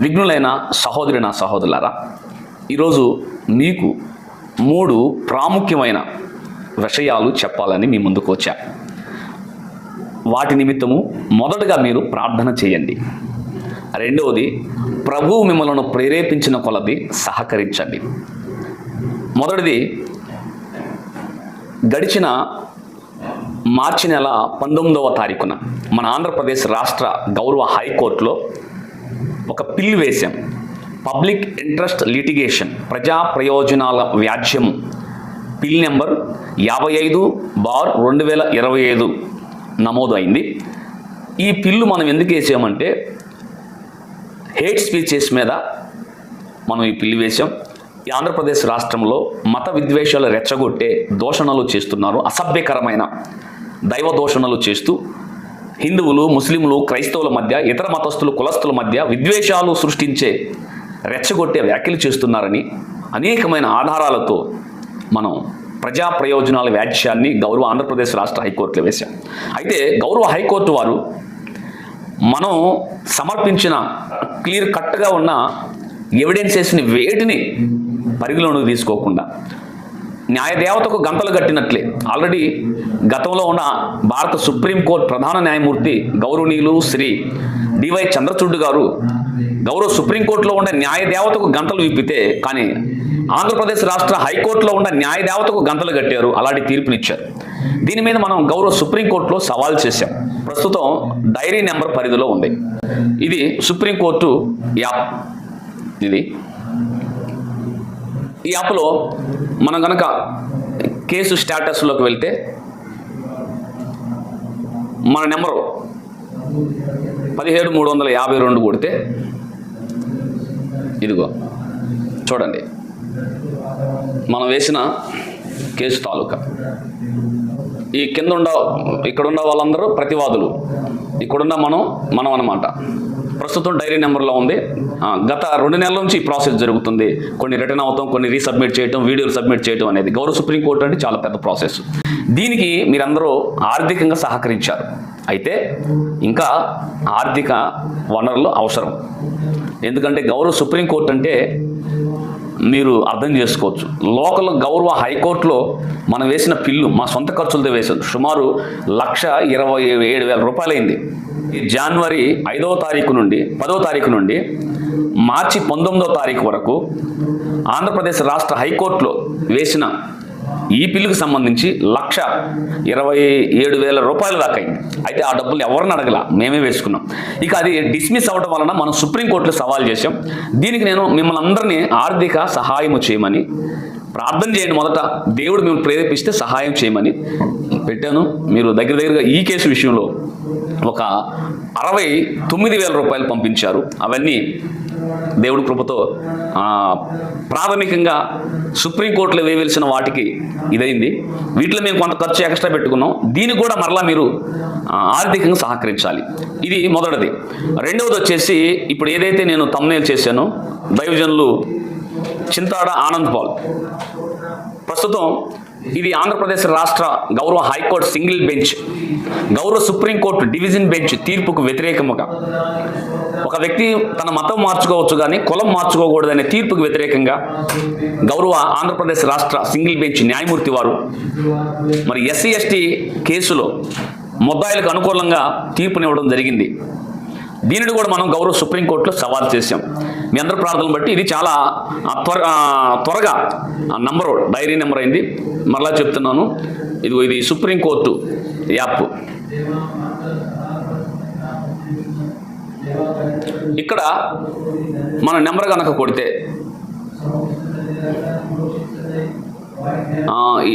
విఘ్నులైన సహోదరి నా సహోదరులారా ఈరోజు మీకు మూడు ప్రాముఖ్యమైన విషయాలు చెప్పాలని మీ ముందుకు వచ్చా. వాటి నిమిత్తము మొదటగా మీరు ప్రార్థన చేయండి. రెండవది ప్రభువు మిమ్మలను ప్రేరేపించిన కొలది సహకరించండి. మొదటిది గడిచిన మార్చి నెల పంతొమ్మిదవ తారీఖున మన ఆంధ్రప్రదేశ్ రాష్ట్ర గౌరవ హైకోర్టులో ఒక పిల్లు వేశాం. పబ్లిక్ ఇంట్రెస్ట్ లిటిగేషన్ ప్రజా ప్రయోజనాల వ్యాజ్యము. పిల్ నెంబర్ యాభై ఐదు బార్ రెండు వేల ఇరవై ఐదు నమోదు అయింది ఈ పిల్లు మనం ఎందుకు వేసామంటే హేట్ స్పీచెస్ మీద మనం ఈ పిల్లి వేశాం ఈ ఆంధ్రప్రదేశ్ రాష్ట్రంలో మత విద్వేషాలు రెచ్చగొట్టే దోషణలు చేస్తున్నారు అసభ్యకరమైన దైవ దోషణలు చేస్తూ హిందువులు ముస్లింలు క్రైస్తవుల మధ్య ఇతర మతస్థులు కులస్తుల మధ్య విద్వేషాలు సృష్టించే రెచ్చగొట్టే వ్యాఖ్యలు చేస్తున్నారని అనేకమైన ఆధారాలతో మనం ప్రజా ప్రయోజనాల వ్యాఖ్యాన్ని గౌరవ ఆంధ్రప్రదేశ్ రాష్ట్ర హైకోర్టులో వేశాం. అయితే గౌరవ హైకోర్టు వారు మనం సమర్పించిన క్లియర్ కట్గా ఉన్న ఎవిడెన్సెస్ని వేటిని పరిగణలోకి తీసుకోకుండా న్యాయదేవతకు గంతలు కట్టినట్లే. ఆల్రెడీ గతంలో ఉన్న భారత సుప్రీంకోర్టు ప్రధాన న్యాయమూర్తి గౌరవనీయులు శ్రీ డివై చంద్రచూడ్ గారు గౌరవ సుప్రీంకోర్టులో ఉండే న్యాయదేవతకు గంతలు విప్పితే కానీ ఆంధ్రప్రదేశ్ రాష్ట్ర హైకోర్టులో ఉన్న న్యాయదేవతకు గంతలు కట్టారు అలాంటి తీర్పునిచ్చారు. దీని మీద మనం గౌరవ సుప్రీంకోర్టులో సవాల్ చేశాం. ప్రస్తుతం డైరీ నెంబర్ పరిధిలో ఉంది. ఇది సుప్రీంకోర్టు యాప్. ఇది ఈ యాప్లో మనం కనుక కేసు స్టేటస్లోకి వెళ్తే మన నెంబరు పదిహేడు మూడు వందల యాభై రెండు కొడితే ఇదిగో చూడండి మనం వేసిన కేసు తాలూకా. ఈ కింద ఉండ ఇక్కడున్న వాళ్ళందరూ ప్రతివాదులు. ఇక్కడున్న మనం మనం అనమాట ప్రస్తుతం డైరీ నెంబర్లో ఉంది. గత రెండు నెలల నుంచి ఈ ప్రాసెస్ జరుగుతుంది. కొన్ని రిటర్న్ అవుతాం కొన్ని రీసబ్మిట్ చేయటం వీడియోలు సబ్మిట్ చేయటం అనేది గౌరవ సుప్రీంకోర్టు అంటే చాలా పెద్ద ప్రాసెస్. దీనికి మీరందరూ ఆర్థికంగా సహకరించారు. అయితే ఇంకా ఆర్థిక వనరులు అవసరం. ఎందుకంటే గౌరవ సుప్రీంకోర్టు అంటే మీరు అర్థం చేసుకోవచ్చు. లోకల్ గౌరవ హైకోర్టులో మనం వేసిన పిల్లు మా సొంత ఖర్చులతో వేసాం సుమారు లక్ష ఇరవై ఏడు వేల రూపాయలైంది. జనవరి ఐదవ తారీఖు నుండి పదవ తారీఖు నుండి మార్చి పంతొమ్మిదవ తారీఖు వరకు ఆంధ్రప్రదేశ్ రాష్ట్ర హైకోర్టులో వేసిన ఈ బిల్లుకు సంబంధించి లక్ష ఇరవై ఏడు వేల రూపాయల దాకా అయింది. అయితే ఆ డబ్బులు ఎవరిని అడగల? మేమే వేసుకున్నాం. ఇక అది డిస్మిస్ అవ్వడం వలన మనం సుప్రీంకోర్టులో సవాల్ చేశాం. దీనికి నేను మిమ్మల్ని అందరినీ ఆర్థిక సహాయము చేయమని ప్రార్థన చేయండి మొదట. దేవుడు మిమ్మల్ని ప్రేరేపిస్తే సహాయం చేయమని పెట్టాను. మీరు దగ్గర దగ్గరగా ఈ కేసు విషయంలో ఒక అరవై తొమ్మిది వేల రూపాయలు పంపించారు. అవన్నీ దేవుడి కృపతో ప్రాథమికంగా సుప్రీంకోర్టులో వేయవలసిన వాటికి ఇదైంది. వీటిలో మేము కొంత ఖర్చు ఎక్స్ట్రా పెట్టుకున్నాం. దీనికి కూడా మరలా మీరు ఆర్థికంగా సహకరించాలి. ఇది మొదటిది. రెండవది వచ్చేసి ఇప్పుడు ఏదైతే నేను తమ్నేల్ చేశానో దైవజనులు చింతాడ ఆనంద్ పాల్. ప్రస్తుతం ఇది ఆంధ్రప్రదేశ్ రాష్ట్ర గౌరవ హైకోర్టు సింగిల్ బెంచ్ గౌరవ సుప్రీంకోర్టు డివిజన్ బెంచ్ తీర్పుకు వ్యతిరేకముగా. ఒక వ్యక్తి తన మతం మార్చుకోవచ్చు కానీ కులం మార్చుకోకూడదనే తీర్పుకు వ్యతిరేకంగా గౌరవ ఆంధ్రప్రదేశ్ రాష్ట్ర సింగిల్ బెంచ్ న్యాయమూర్తి వారు మరి ఎస్సీ ఎస్టీ కేసులో ముద్దాయిలకు అనుకూలంగా తీర్పునివ్వడం జరిగింది. దీనిని కూడా మనం గౌరవ సుప్రీంకోర్టులో సవాల్ చేశాం. మీ అందరి ప్రార్థనలు బట్టి ఇది చాలా త్వర ఆ, త్వరగా నంబరు డైరీ నెంబర్ అయింది. మరలా చెప్తున్నాను. ఇది ఇది సుప్రీంకోర్టు యాప్. ఇక్కడ మన నెంబర్ కనుక కొడితే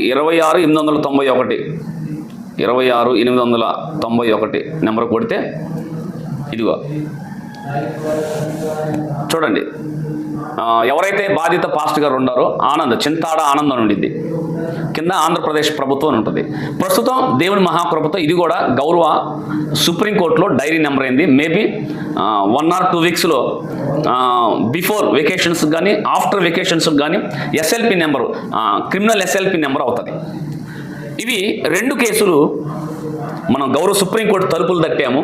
ఇరవై ఆరు ఎనిమిది వందల తొంభై ఒకటి ఇరవై ఆరు ఎనిమిది వందల తొంభై ఒకటి నెంబర్ కొడితే ఇదిగో. చూడండి. ఎవరైతే బాధిత పాస్ట్ గారు ఉన్నారో ఆనంద్ చింతాడ ఆనందం ఉండింది కింద ఆంధ్రప్రదేశ్ ప్రభుత్వం ఉంటుంది. ప్రస్తుతం దేవుని మహాకృపతో ఇది కూడా గౌరవ సుప్రీంకోర్టులో డైరీ నెంబర్ అయింది. మేబీ వన్ ఆర్ టూ వీక్స్లో బిఫోర్ వెకేషన్స్ కానీ ఆఫ్టర్ వెకేషన్స్ కానీ SLP number criminal SLP number అవుతుంది. ఇవి రెండు కేసులు మనం గౌరవ సుప్రీంకోర్టు తలుపులు తట్టాము.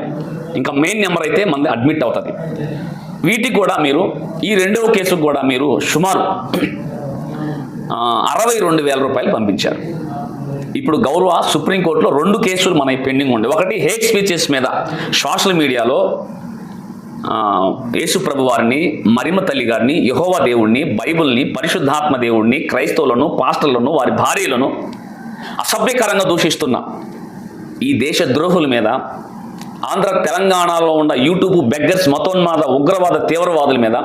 ఇంకా మెయిన్ నెంబర్ అయితే మనది అడ్మిట్ అవుతుంది. వీటికి కూడా మీరు ఈ రెండవ కేసుకు కూడా మీరు సుమారు అరవై రెండు వేల రూపాయలు పంపించారు. ఇప్పుడు గౌరవ సుప్రీంకోర్టులో రెండు కేసులు మన పెండింగ్ ఉండే. ఒకటి హేట్ స్పీచెస్ మీద సోషల్ మీడియాలో ఆ, యేసు ప్రభు వారిని మరిమ తల్లి గారిని యహోవా దేవుణ్ణి బైబిల్ని పరిశుద్ధాత్మ దేవుణ్ణి క్రైస్తవులను పాస్టర్లను వారి భార్యలను అసభ్యకరంగా దూషిస్తున్న ఈ దేశ ద్రోహుల మీద ఆంధ్ర తెలంగాణలో ఉన్న యూట్యూబ్ బెగ్గర్స్ మతోన్మాద ఉగ్రవాద తీవ్రవాదుల మీద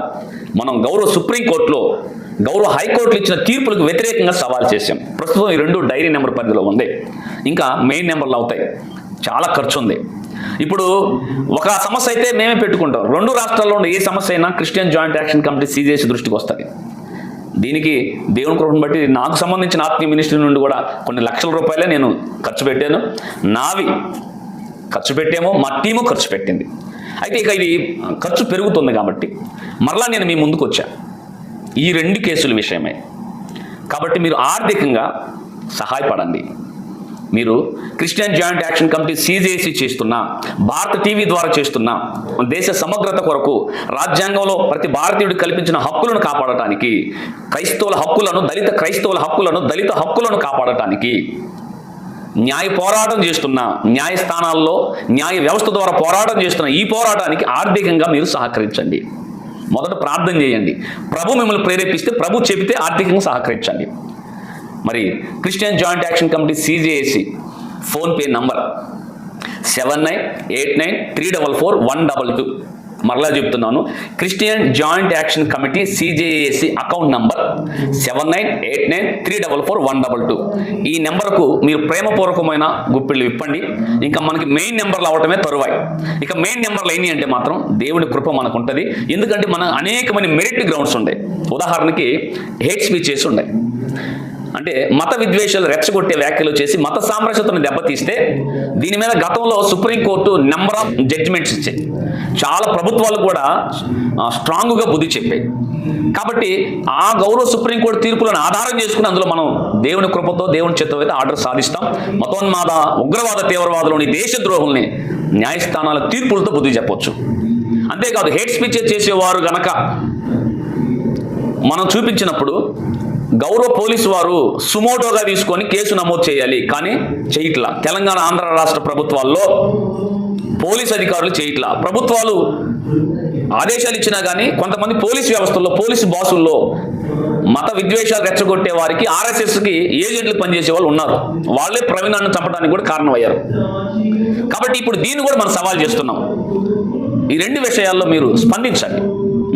మనం గౌరవ సుప్రీంకోర్టులో గౌరవ హైకోర్టులు ఇచ్చిన తీర్పులకు వ్యతిరేకంగా సవాల్ చేశాం. ప్రస్తుతం ఈ రెండు డైరీ నెంబర్ పరిధిలో ఉంది. ఇంకా మెయిన్ నెంబర్లు అవుతాయి. చాలా ఖర్చు ఉంది. ఇప్పుడు ఒక సమస్య అయితే మేమే పెట్టుకుంటాం. రెండు రాష్ట్రాల్లో ఉన్న ఏ సమస్య అయినా Christian joint action committee CJC దృష్టికి వస్తుంది. దీనికి దేవుని కృపను బట్టి నాకు సంబంధించిన ఆత్మీయ మినిస్ట్రీ నుండి కూడా కొన్ని లక్షల రూపాయలే నేను ఖర్చు పెట్టాను. నావి ఖర్చు పెట్టామో మా టీము ఖర్చు పెట్టింది. అయితే ఇక ఇది ఖర్చు పెరుగుతుంది కాబట్టి మరలా నేను మీ ముందుకు వచ్చా ఈ రెండు కేసుల విషయమై. కాబట్టి మీరు ఆర్థికంగా సహాయపడండి. మీరు Christian joint action committee CJC చేస్తున్న భారత టీవీ ద్వారా చేస్తున్న దేశ సమగ్రత కొరకు రాజ్యాంగంలో ప్రతి భారతీయుడు కల్పించిన హక్కులను కాపాడటానికి క్రైస్తవుల హక్కులను దళిత క్రైస్తవుల హక్కులను దళిత హక్కులను కాపాడటానికి న్యాయ పోరాటం చేస్తున్న న్యాయస్థానాల్లో న్యాయ వ్యవస్థ ద్వారా పోరాటం చేస్తున్న ఈ పోరాటానికి ఆర్థికంగా మీరు సహకరించండి. మొదట ప్రార్థన చేయండి. ప్రభు మిమ్మల్ని ప్రేరేపిస్తే ప్రభు చెబితే ఆర్థికంగా సహకరించండి. మరి Christian joint action committee CJAC PhonePe number seven nine eight nine three double four one double two. మరలా చెప్తున్నాను. Christian joint action committee CJAC account number seven nine eight nine three double four one double two ఈ నెంబర్కు మీరు ప్రేమపూర్వకమైన గుప్పిళ్ళు ఇప్పండి. ఇంకా మనకి main నెంబర్లు అవటమే తరువాయి. ఇక మెయిన్ నెంబర్లు ఏంటి అంటే మాత్రం దేవుడి కృప మనకు ఉంటుంది ఎందుకంటే మన అనేకమైన మెరిట్ గ్రౌండ్స్ ఉండే. ఉదాహరణకి హేట్ చేసి ఉండే. అంటే మత విద్వేషాలు రెచ్చగొట్టే వ్యాఖ్యలు చేసి మత సామరస్యతను దెబ్బతీస్తే దీని మీద గతంలో సుప్రీంకోర్టు నెంబర్ ఆఫ్ జడ్జిమెంట్స్ ఇచ్చాయి. చాలా ప్రభుత్వాలు కూడా స్ట్రాంగ్గా బుద్ధి చెప్పాయి. కాబట్టి ఆ గౌరవ సుప్రీంకోర్టు తీర్పులను ఆధారం చేసుకుని అందులో మనం దేవుని కృపతో దేవుని చేత అయితే ఆర్డర్ సాధిస్తాం. మతోన్మాద ఉగ్రవాద తీవ్రవాదులోని దేశద్రోహుల్ని న్యాయస్థానాల తీర్పులతో బుద్ధి చెప్పొచ్చు. అంతేకాదు హేట్ స్పీచ్ చేసేవారు గనక మనం చూపించినప్పుడు గౌరవ పోలీసు వారు సుమోటోగా తీసుకొని కేసు నమోదు చేయాలి. కానీ చేయట్లా. తెలంగాణ ఆంధ్ర రాష్ట్ర ప్రభుత్వాల్లో పోలీస్ అధికారులు చేయట్లా. ప్రభుత్వాలు ఆదేశాలు ఇచ్చినా కానీ కొంతమంది పోలీస్ వ్యవస్థల్లో పోలీసు బాసుల్లో మత విద్వేషాలు రెచ్చగొట్టే వారికి ఆర్ఎస్ఎస్కి ఏజెంట్లు పనిచేసే వాళ్ళు ఉన్నారు. వాళ్ళే ప్రవీణాన్ని చంపడానికి కూడా కారణమయ్యారు. కాబట్టి ఇప్పుడు దీన్ని కూడా మనం సవాల్ చేస్తున్నాం. ఈ రెండు విషయాల్లో మీరు స్పందించండి.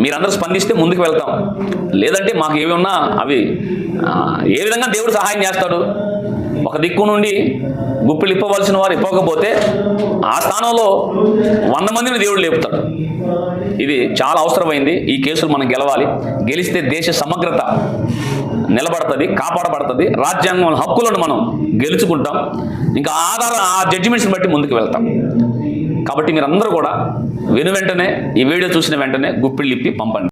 మీరందరూ స్పందిస్తే ముందుకు వెళ్తాం. లేదంటే మాకు ఏమి ఉన్నా అవి ఏ విధంగా దేవుడు సహాయం చేస్తాడు? ఒక దిక్కు నుండి గుప్పిలు ఇప్పవలసిన వారు ఇప్పకపోతే ఆ స్థానంలో వంద మందిని దేవుడు లేపుతాడు. ఇది చాలా అవసరమైంది. ఈ కేసులు మనం గెలవాలి. గెలిస్తే దేశ సమగ్రత నిలబడుతుంది కాపాడబడుతుంది. రాజ్యాంగం హక్కులను మనం గెలుచుకుంటాం. ఇంకా ఆధార ఆ జడ్జిమెంట్స్ని బట్టి ముందుకు వెళ్తాం. కాబట్టి మీరందరూ కూడా వెను వెంటనే ఈ వీడియో చూసిన వెంటనే గుప్పిళ్ళు ఇప్పి పంపండి.